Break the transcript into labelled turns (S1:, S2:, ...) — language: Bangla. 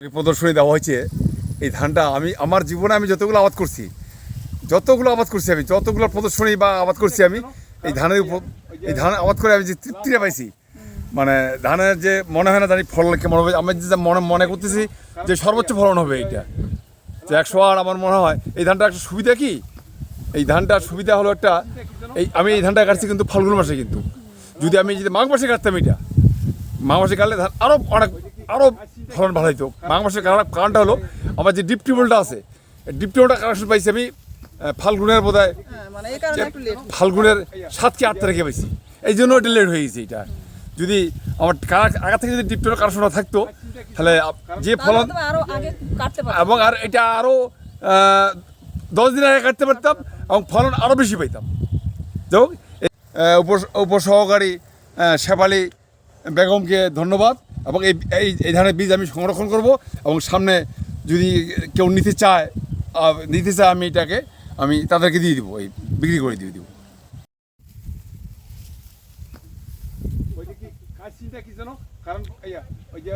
S1: প্রদর্শনী দেওয়া হয়েছে, এই ধানটা আমি, আমার জীবনে আমি যতগুলো আবাদ করছি, যতগুলো আবাদ করছি আমি, যতগুলো প্রদর্শনী বা আবাদ করছি আমি, এই ধানের উপর, এই ধান আবাদ করে আমি যে তৃপ্তিটা পাইছি মানে ধানের যে মনে হয় না জানি ফলন কেমন হবে, আমি যে মনে মনে করতেছি যে সর্বোচ্চ ফলন হবে এইটা। যে একশো আর আমার মনে হয়, এই ধানটা একটা সুবিধা কি? এই ধানটার সুবিধা হলো একটা, এই, আমি এই ধানটা কাটছি কিন্তু ফাল্গুন মাসে কিন্তু। যদি আমি যদি মাঘ মাসে কাটতাম এটা মাঘ মাসে কাটলে ধান আরও অনেক আরও ফলন ভালো হতো মাঘ মাসে কারণ কারণটা হলো আমার যে ডিপ টিউবওয়েলটা আছে ডিপ টিউবওয়েলটা কানেকশন পাইছি আমি ফাল্গুনের বোধ হয়
S2: হ্যাঁ, মানে
S1: ফাল্গুনের সাত কি আট তারিখে পাইছি। এই জন্য এটা লেট হয়ে গেছে এটা যদি আমার আগা থেকে যদি ডিপ টিউবওয়েল কানেকশনটা থাকতো তাহলে যে ফলন এবং আর এটা আরও দশ দিন আগে কাটতে পারতাম এবং ফলন আরও বেশি পাইতাম। যাই হোক উপ উপসহকারী শেফালি বেগমকে ধন্যবাদ। এবং এই এই এই ধরনের বীজ আমি সংরক্ষণ করব এবং সামনে যদি কেউ নিতে চায় নিতে চায় আমি এটাকে, আমি তাদেরকে দিয়ে দিব, এই বিক্রি করে দিয়ে দিব। কাজ চিন্তা কি জানো কারণ ওই যে